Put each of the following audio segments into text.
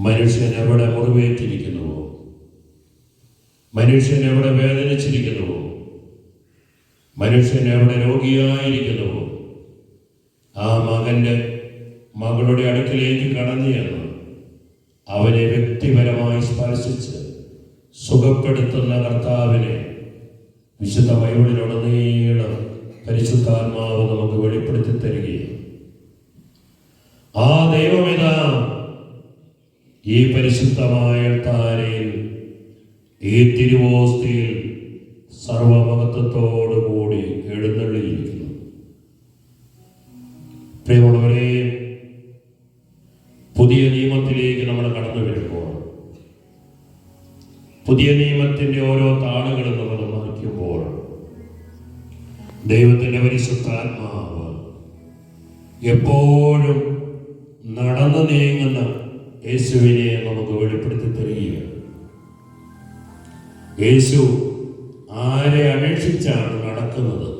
മനുഷ്യൻ എവിടെ മുറിവേറ്റിരിക്കുന്നുവോ? മനുഷ്യൻ എവിടെ വേദനിച്ചിരിക്കുന്നുവോ? മനുഷ്യൻ എവിടെ രോഗിയായിരിക്കുന്നുവോ? ആ മകന്റെ മകളുടെ അടുക്കിലേക്ക് കടന്നു ചെന്ന് അവനെ വ്യക്തിപരമായി സ്പർശിച്ച് സുഖപ്പെടുത്തുന്ന കർത്താവിനെ വിശുദ്ധ ബൈബിളിലുടനീളം പരിശുദ്ധാത്മാവ് നമുക്ക് വെളിപ്പെടുത്തി തരികയാണ്. ആ ദൈവമിതാ ഈ പരിശുദ്ധമായ താരയിൽ ഈ തിരുവോസ്തിയിൽ സർവമഹത്വത്തോടുകൂടി എഴുന്നള്ളിയിരിക്കുന്നു. പ്രിയമുള്ളവരെ പുതിയ നിയമത്തിലേക്ക് നമ്മൾ കടന്നു വരുമ്പോൾ പുതിയ നിയമത്തിന്റെ ഓരോ താളുകളും നമ്മൾ മറിക്കുമ്പോൾ ദൈവത്തിന്റെ പരിശുദ്ധാത്മാവ് എപ്പോഴും നടന്നു നീങ്ങുന്ന യേശുവിനെ നമുക്ക് വെളിപ്പെടുത്തി തരികയാണ്. യേശു ആരെ അപേക്ഷിച്ചാണ് നടക്കുന്നത്?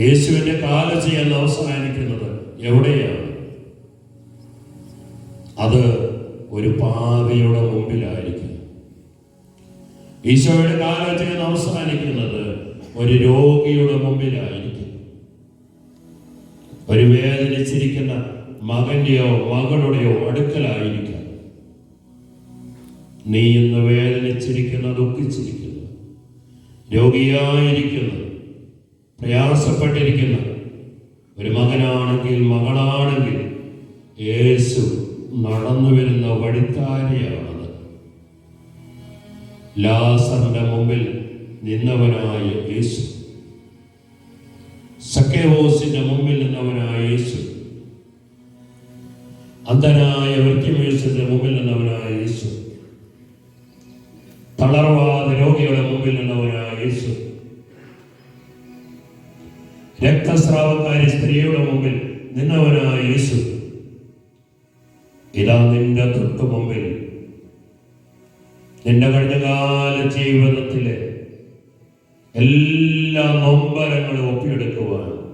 യേശുവിന്റെ കാലചെയ്യാൻ അവസാനിക്കുന്നത് എവിടെയാണ്? അത് ഒരു പാതയുടെ മുമ്പിലായിരിക്കും. ഈശോയുടെ കാലചെയ്യാൻ അവസാനിക്കുന്നത് ഒരു രോഗിയുടെ മുമ്പിലായിരിക്കും. ഒരു വേദനിച്ചിരിക്കുന്ന മകന്റെയോ മകളുടെയോ അടുക്കലായിരിക്കാം. നീ ഇന്ന് വേദനിച്ചിരിക്കുന്ന ദുഃഖിച്ചിരിക്കുന്നു രോഗിയായിരിക്കുന്നു പ്രയാസപ്പെട്ടിരിക്കുന്ന ഒരു മകനാണെങ്കിൽ മകളാണെങ്കിൽ യേശു നടന്നു വരുന്ന വഴിത്താരിയാണത്. ലാസറിന്റെ മുമ്പിൽ നിന്നവനായ യേശു. സക്കേവോസിന്റെ മുമ്പിൽ നിന്നവനായ യേശു. അന്ധനായ വൃത്തിമേഴ്സിന്റെ മുമ്പിൽ നിന്നവനായ യേശു. തളർവാദ രോഗികളുടെ മുമ്പിൽ നിന്നവനായ യേശു. രക്തസ്രാവക്കാരി സ്ത്രീയുടെ മുമ്പിൽ നിന്നവനായ യേശു. ഇതാ നിന്റെ തൊട്ടു മുമ്പിൽ. നിന്റെ കഴിഞ്ഞകാല ജീവിതത്തിലെ എല്ലാ നൊമ്പരങ്ങളും ഒപ്പിയെടുക്കുവാൻ.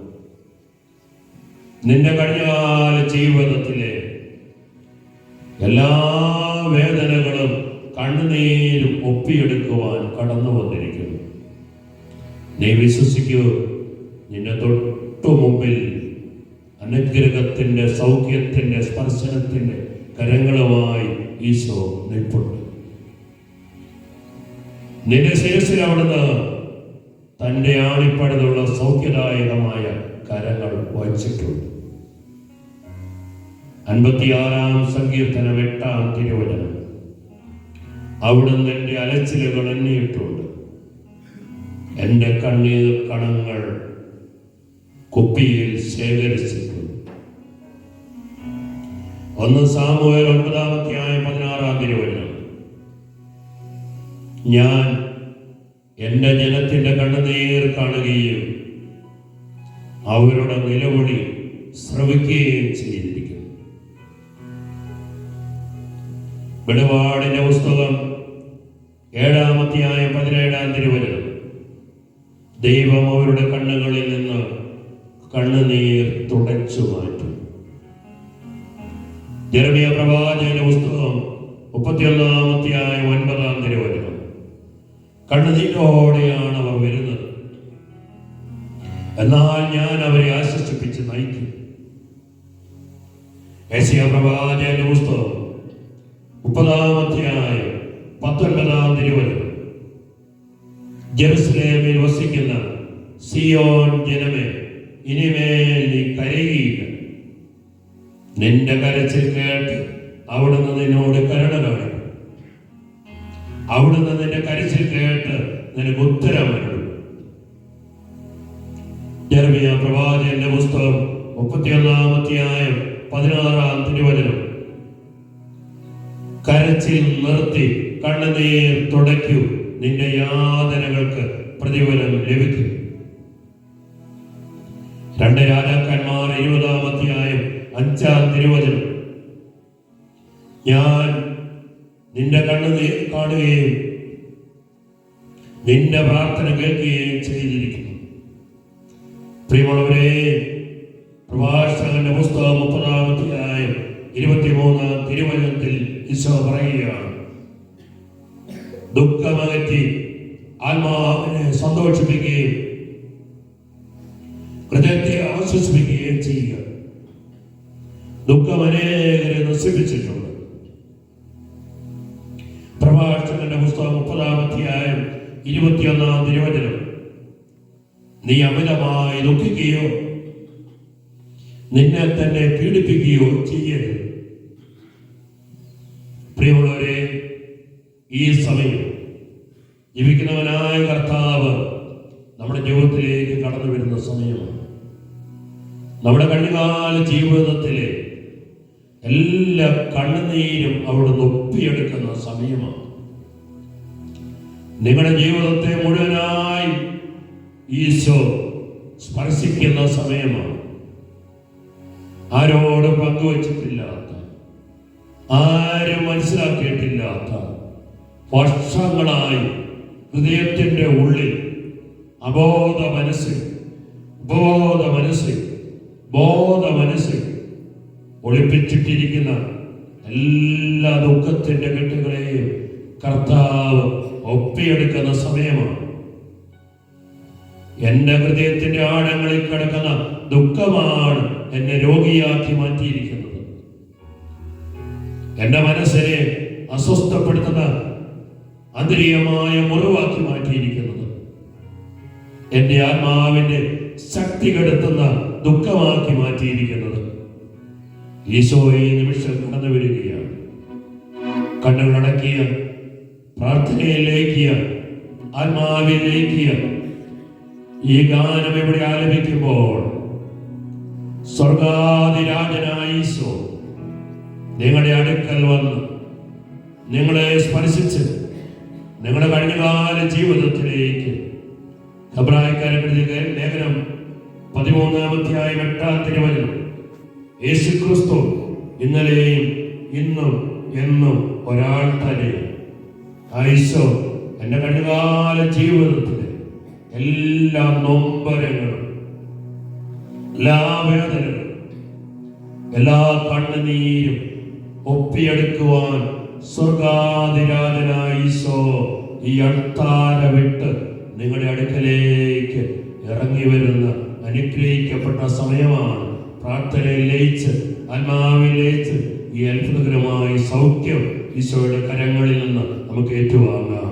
നിന്റെ കഴിഞ്ഞകാല ജീവിതത്തിലെ എല്ലാ വേദനകളും കണ്ണുനീരും ഒപ്പിയെടുക്കുവാൻ കടന്നു വന്നിരിക്കുന്നു. നീ വിശ്വസിക്കൂ നിന്റെ തൊട്ടു മുമ്പിൽ അനുഗ്രഹത്തിന്റെ സൗഖ്യത്തിന്റെ സ്പർശനത്തിന്റെ കരങ്ങളുമായി ഈശോ നിൽപ്പുണ്ട്. നിന്റെ ശിരസിൽ അവിടുന്ന് തന്റെ ആണിപ്പടുന്നുള്ള സൗഖ്യദായകമായ കരങ്ങൾ വച്ചിട്ടുണ്ട് അൻപത്തിയാറാം സങ്കീർത്തനം എട്ടാം തിരുവചനം. അവിടുന്ന് എന്റെ അലച്ചിലുകൾ എണ്ണിയിട്ടുണ്ട്. എന്റെ കണ്ണീർ കണങ്ങൾ കുപ്പിയിൽ ശേഖരിച്ചിട്ടുണ്ട്. ഒന്ന് സാമൂഹ്യ ഒൻപതാമത്തെയായ പതിനാറാം തിരുവചനം. ഞാൻ എന്റെ ജനത്തിന്റെ കണ്ണുനീർ കാണുകയും അവരുടെ നിലവിളി ശ്രവിക്കുകയും ചെയ്തിരിക്കുന്നു. വെളിപാടിന്റെ പുസ്തകം ഏഴാമത്തെയായ പതിനേഴാം തിരുവചനം. ദൈവം അവരുടെ കണ്ണുകളിൽ നിന്ന് കണ്ണുനീർ തുടച്ചു മാറ്റും. ജർമിയ പ്രവാചകന്റെ പുസ്തകം മുപ്പത്തിയൊന്നാമത്തെയായ ഒൻപതാം തിരുവചനം. കണ്ണുനീരോടെയാണ് അവർ വരുന്നത്. എന്നാൽ ഞാൻ അവരെ ആശ്വസിപ്പിച്ച് നയിക്കും. ഏഷ്യ പ്രവാചകന്റെ പുസ്തകം മുപ്പതാമത്തെയായ പത്തൊൻപതാം തിരുവനം ജെറുസലേമിൽ വസിക്കുന്ന സിയോൻ ജനമേ ഇനിമേൽ നീ കരയുകയില്ല നിന്റെ കരച്ചിൽ കേട്ട് അവിടുന്ന് നിന്നോട് കരുണ കാണിക്കും. അവിടുന്ന് നിന്റെ കരച്ചിൽ കേട്ട് നിനക്ക് ഉത്തരം നൽകും ജർമിയ പ്രവാചകന്റെ പുസ്തകം മുപ്പത്തിയൊന്നാമത്തെയായ പതിനാറാം തിരുവചനം. കരച്ചിൽ നിർത്തി കണ്ണുനീർ തുടയ്ക്കൂ. നിന്റെ യാതനകൾക്ക് പ്രതിഫലം ലഭിക്കും. രണ്ട് രാജാക്കന്മാർ ഇരുപതാം അധ്യായം അഞ്ചാം തിരുവചനം. ഞാൻ നിന്റെ കണ്ണുനീർ കാണുകയും നിന്റെ പ്രാർത്ഥന കേൾക്കുകയും ചെയ്തിരിക്കുന്നു. പ്രിയമുള്ളവരെ പ്രഭാഷകന്റെ പുസ്തകം മുപ്പതാമത്തെയായും ഇരുപത്തിമൂന്നാം തിരുവചനത്തിൽ ഈശോ പറയുകയാണ്. ദുഃഖമകറ്റി ആത്മാവിനെ സന്തോഷിപ്പിക്കുകയും ഹൃദയത്തെ ആശ്വസിപ്പിക്കുകയും ചെയ്യുക. ദുഃഖം അനേകരെ നശിപ്പിച്ചിട്ടുണ്ട്. പ്രഭാഷകന്റെ പുസ്തകം മുപ്പതാം അധ്യായം ഇരുപത്തിയൊന്നാം തിരുവചനം. നീ അമിതമായി ദുഃഖിക്കുകയോ നിന്നെ തന്നെ പീഡിപ്പിക്കുകയോ ചെയ്യരുത്. ഈ സമയം ജീവിക്കുന്നവനായ കർത്താവ് നമ്മുടെ ജീവിതത്തിലേക്ക് കടന്നു വരുന്ന സമയമാണ് നമ്മുടെ കണ്ണുകാല ജീവിതത്തിലെ എല്ലാ കണ്ണുനീരും അവിടെ ഒപ്പിയെടുക്കുന്ന സമയമാണ്. നിങ്ങളുടെ ജീവിതത്തെ മുഴുവനായി ഈശോ സ്പർശിക്കുന്ന സമയമാണ്. ആരോടും പങ്കുവച്ചിട്ടില്ലാത്ത ആരും മനസ്സിലാക്കിയിട്ടില്ലാത്ത വർഷങ്ങളായി ഹൃദയത്തിന്റെ ഉള്ളിൽ അബോധ മനസ്സ് ബോധ മനസ്സ് ബോധ മനസ്സ് ഒളിപ്പിച്ചിട്ടിരിക്കുന്ന എല്ലാ ദുഃഖത്തിന്റെ കെട്ടുകളെയും കർത്താവ് ഒപ്പിയെടുക്കുന്ന സമയമാണ്. എന്റെ ഹൃദയത്തിന്റെ ആഴങ്ങളിൽ കിടക്കുന്ന ദുഃഖമാണ് എന്നെ രോഗിയാക്കി മാറ്റിയിരിക്കുന്നത്. എന്റെ മനസ്സിനെ അസ്വസ്ഥപ്പെടുത്തുന്ന അന്തരീയമായ മുറിവാക്കി മാറ്റിയിരിക്കുന്നത്. എന്റെ ആത്മാവിന്റെ ശക്തി കെടുത്തുന്ന ദുഃഖമാക്കി മാറ്റിയിരിക്കുന്നത്. ഈശോയെ നിമിഷം കടന്നു വരികയാണ്. കണ്ണുകളടക്കിയ പ്രാർത്ഥനയിലേക്കിയ ആത്മാവിലേക്കിയ ഈ ഗാനം ഇവിടെ ആലപിക്കുമ്പോൾ സ്വർഗാതിരാജനായ നിങ്ങളുടെ അടുക്കൽ വന്ന് നിങ്ങളെ സ്പർശിച്ച് നിങ്ങളുടെ കഴിഞ്ഞകാല ജീവിതത്തിലേക്ക്. ഖബ്രായക്കാരുടെ ലേഖനം പതിമൂന്നാമധ്യായ എട്ടാം തിരുവനന്തപുരം യേശു ക്രിസ്തു ഇന്നലെയും ഇന്നും എന്നും ഒരാൾ തന്നെ. ഐശോ എന്റെ കഴിഞ്ഞകാല ജീവിതത്തിലെ എല്ലാ നൊമ്പരങ്ങളും എല്ലാ വേദനകളും എല്ലാ കണ്ണുനീരും ഒപ്പിയെടുക്കുവാൻ സ്വർഗാതിരാജനായ ഈശോ ഈ അൾത്താര വിട്ട് നിങ്ങളുടെ അടുക്കലേക്ക് ഇറങ്ങി വരുന്ന അനുഗ്രഹിക്കപ്പെട്ട സമയമാണ്. പ്രാർത്ഥനയിൽ ലയിച്ച് ആത്മാവിൽ ലയിച്ച് ഈ അത്ഭുതകരമായ സൗഖ്യം ഈശോയുടെ കരങ്ങളിൽ നിന്ന് നമുക്ക് ഏറ്റുവാങ്ങാം.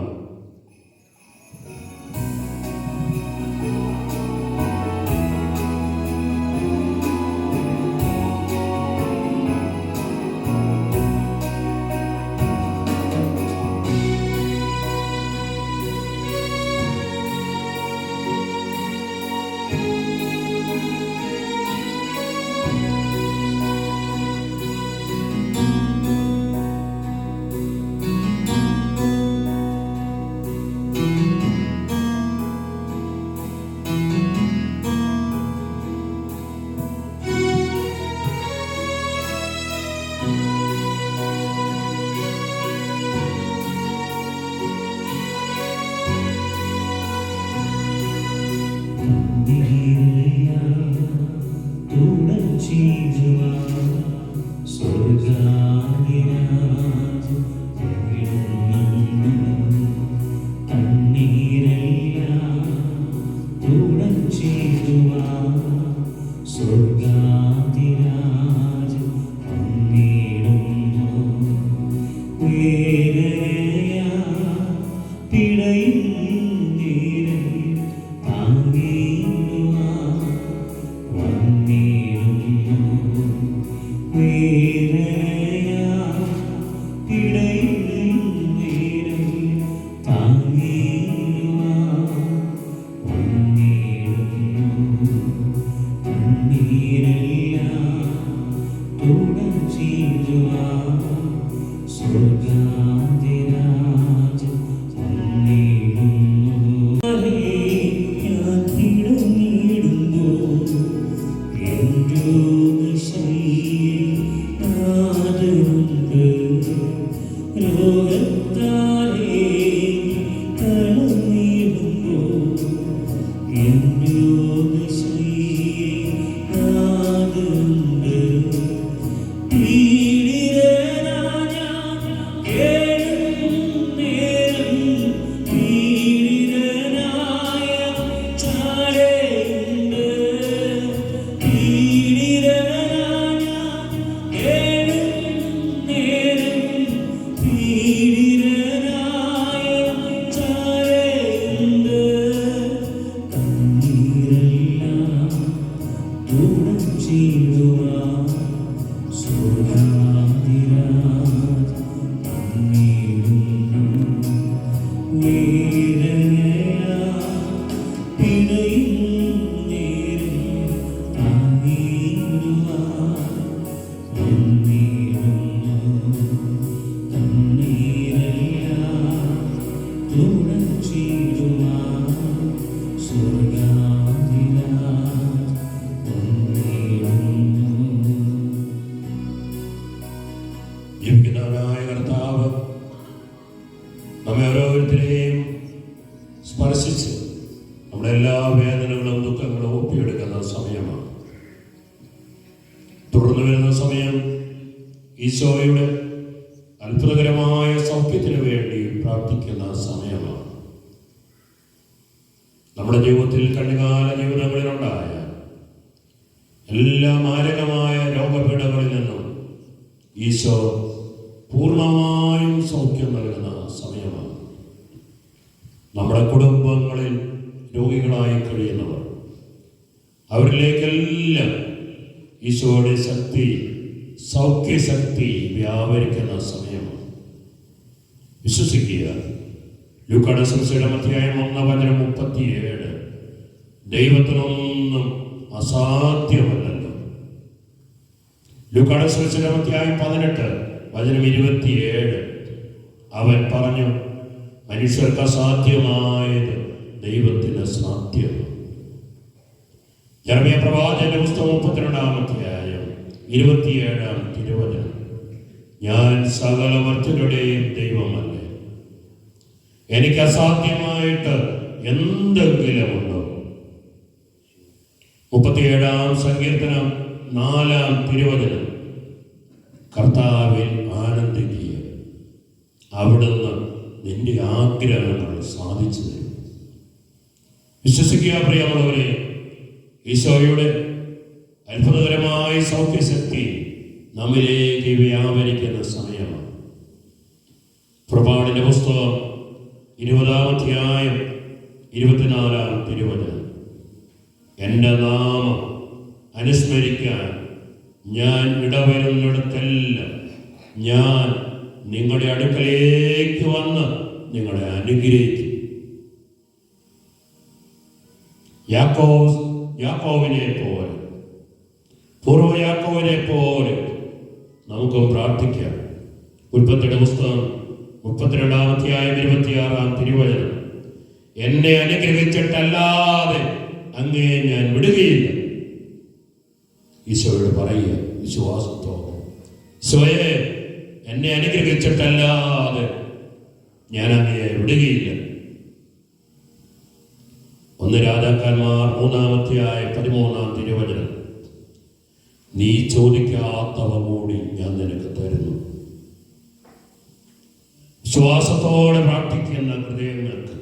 എല്ലാ മാരകമായ രോഗപീഠങ്ങളിൽ നിന്നും ഈശോ പൂർണമായും സൗഖ്യം നൽകുന്ന സമയമാണ്. നമ്മുടെ കുടുംബങ്ങളിൽ രോഗികളായി കഴിയുന്നവർ അവരിലേക്കെല്ലാം ഈശോയുടെ ശക്തി സൗഖ്യശക്തി വ്യാപരിക്കുന്ന സമയമാണ്. വിശ്വസിക്കുക ലുക്കാട് സംശയുടെ അധ്യായം ഒന്ന് വചനം മുപ്പത്തിയേഴ്. ദൈവത്തിനൊന്നും അസാധ്യമല്ലല്ലോ. ലുക്കാട് അധ്യായം പതിനെട്ട് വചനം ഇരുപത്തിയേഴ്. അവൻ പറഞ്ഞു മനുഷ്യർക്ക് അസാധ്യമായത് ദൈവത്തിന് സാധ്യം ജർമ്മിയ പ്രവാചകന്റെ പുസ്തകം മുപ്പത്തിരണ്ടാമധ്യായം ഇരുപത്തിയേഴാം തിരുവചനം. ഞാൻ സകല മറ്റുകളുടെയും ദൈവമല്ലേ. എനിക്ക് അസാധ്യമായിട്ട് എന്തെങ്കിലും ഉണ്ടോ മുപ്പത്തിയേഴാം സങ്കീർത്തനം നാലാം തിരുവചനം. കർത്താവിൽ ആനന്ദിക്കുക അവിടുന്ന് നിന്റെ ആഗ്രഹങ്ങൾ സാധിച്ചു തരും. വിശ്വസിക്കുക പ്രിയമുള്ളവരെ ഈശോയുടെ അത്ഭുതകരമായ സൗഖ്യശക്തി നമ്മിലേക്ക് വ്യാപരിക്കുന്ന സമയമാണ്. പ്രഭാടിന്റെ പുസ്തകം ഇരുപതാം അധ്യായം ഇരുപത്തിനാലാം തിരുവചനം. എന്റെ നാമം അനുസ്മരിക്കാൻ ഞാൻ ഇടവരുന്നിടത്തെല്ലാം ഞാൻ നിങ്ങളുടെ അടുക്കലേക്ക് വന്ന് നിങ്ങളെ അനുഗ്രഹിക്കും. യാക്കോസ് യാക്കോവിനെ പോലെ പൂർവ യാക്കോവിനെ പോലെ നമുക്ക് പ്രാർത്ഥിക്കാം. ഉൽപ്പത്തിയുടെ പുസ്തകം മുപ്പത്തിരണ്ടാമത്തെ അധ്യായം ഇരുപത്തിയാറാം തിരുവചനം. എന്നെ അനുഗ്രഹിച്ചിട്ടല്ലാതെ അങ്ങേ ഞാൻ വിടുകയില്ല. ഈശോയോട് പറയുക വിശ്വാസത്തോടെ ഈശോയെ എന്നെ അനുഗ്രഹിച്ചിട്ടല്ലാതെ ഞാൻ അങ്ങയെ വിടുകയില്ല. ഒന്ന് രാജാക്കന്മാർ മൂന്നാമത്തെയായ പതിമൂന്നാം തിരുവചനം. നീ ചോദിക്കാത്തവ കൂടി ഞാൻ നിനക്ക് തരുന്നു. വിശ്വാസത്തോടെ പ്രാർത്ഥിക്കുന്ന ഹൃദയങ്ങൾക്ക്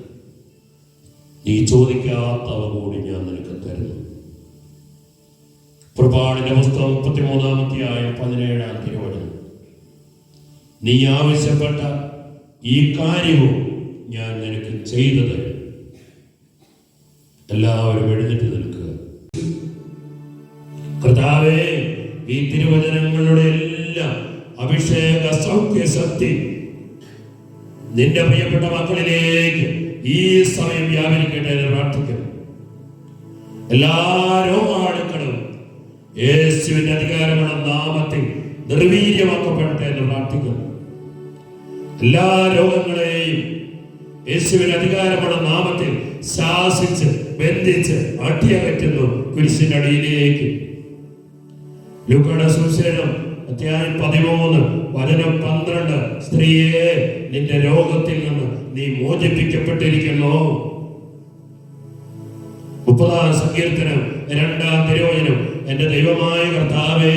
നീ ചോദിക്കാത്തവ കൂടി ഞാൻ നിനക്ക് തരുന്നു. പുറപ്പാടിന്റെ പുസ്തകം മുപ്പത്തിമൂന്നാമത്തെയായ പതിനേഴാം തിരുവചനം. നീ ആവശ്യപ്പെട്ട ഈ കാര്യവും ഞാൻ നിനക്ക് ചെയ്തു തരും. എല്ലാവരും എഴുന്നേറ്റ് നിൽക്കുക. കർത്താവേ ഈ തിരുവചനങ്ങളുടെ എല്ലാം അഭിഷേക സൗഖ്യ ശക്തി നിന്റെ പ്രിയപ്പെട്ട മക്കളിലേക്ക് ഈ സമയം വ്യാപരിക്കട്ടെ എന്ന് പ്രാർത്ഥിക്കുന്നു. എല്ലാ രോഗാണുക്കളും യേശുവിന്റെ അധികാരമുള്ള നാമത്തിൽ നിർവീര്യമാക്കപ്പെടട്ടെ എന്ന് പ്രാർത്ഥിക്കുന്നു. എല്ലാ രോഗങ്ങളെയും യേശുവിന്റെ അധികാരമുള്ള നാമത്തിൽ ശാസിച്ച് ബന്ധിച്ച് അട്ടിയകറ്റുന്നു കുരിശിന്റെ അടിയിലേക്ക്. ലുക്കയുടെ സുശേഷം അധ്യായം പതിമൂന്ന് വചനം പന്ത്രണ്ട്. സ്ത്രീയെ നിന്റെ രോഗത്തിൽ നിന്ന് നീ മോചിപ്പിക്കപ്പെട്ടിരിക്കുന്നു. മുപ്പതാം സങ്കീർത്തനം രണ്ടാം തിരുവചനം. എന്റെ ദൈവമായ കർത്താവേ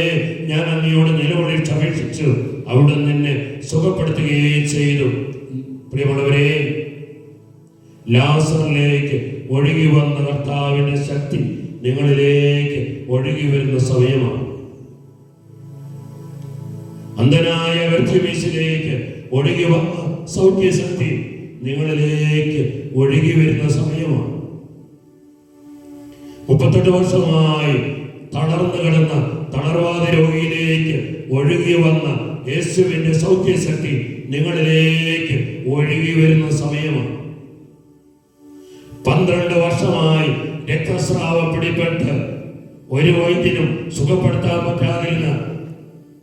ഞാൻ അങ്ങയോട് നിലവിളിച്ച് അപേക്ഷിച്ചു അവിടെ നിന്നെ സുഖപ്പെടുത്തുകയും ചെയ്തു. പ്രിയമുള്ളവരെ ലാസറിലേക്ക് ഒഴുകി വന്ന കർത്താവിന്റെ ശക്തി നിങ്ങളിലേക്ക് ഒഴുകി വരുന്ന സമയമാണ്. അന്ധനായ വ്യക്തിമീശിലേക്ക് ഒഴുകി വന്ന സൗഖ്യശക്തി നിങ്ങളിലേക്ക് ഒഴുകി വരുന്ന സമയമാണ്. മുപ്പത്തെട്ട് വർഷമായി തളർന്നു കിടന്ന തളർവാദ രോഗിയിലേക്ക് ഒഴുകി വന്ന യേശുവിന്റെ സൗഖ്യശക്തി നിങ്ങളിലേക്ക് ഒഴുകി വരുന്ന സമയമാണ്. പന്ത്രണ്ട് വർഷമായി രക്തസ്രാവ പിടിപെട്ട് ഒരു വൈദ്യനും സുഖപ്പെടുത്താൻ പറ്റാതിരുന്ന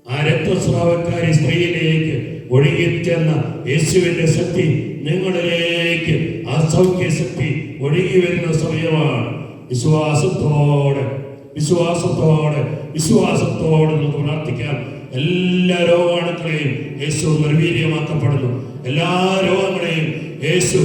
ആ രക്തസ്രാവക്കാരി സ്ത്രീയിലേക്ക് ഒഴുകിച്ചെന്ന യേശുവിന്റെ ശക്തി നിങ്ങളിലേക്ക് ആ സൗഖ്യ ശക്തി ഒഴുകി വരുന്ന സമയമാണ്. വിശ്വാസത്തോടെ വിശ്വാസത്തോടെ വിശ്വാസത്തോടെ നമുക്ക് പ്രാർത്ഥിക്കാം. എല്ലാ രോഗാണുക്കളെയും യേശു നിർവീര്യമാക്കപ്പെടുന്നു. എല്ലാ രോഗങ്ങളെയും യേശു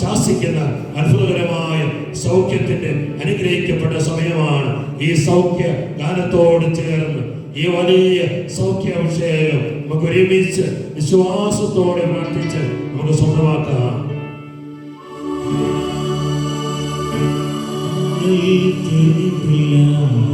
ശാസിക്കുന്ന അത്ഭുതകരമായ സൗഖ്യത്തിന്റെ അനുഗ്രഹിക്കപ്പെട്ട സമയമാണ് ഈ സൗഖ്യ ഗാനത്തോട് ചേർന്ന് ഈ വലിയ സൗഖ്യ അഭിഷേകം നമുക്ക് ഒരുമിച്ച് വിശ്വാസത്തോടെ പ്രാർത്ഥിച്ച് Quando sopravata Ei, que me brilha.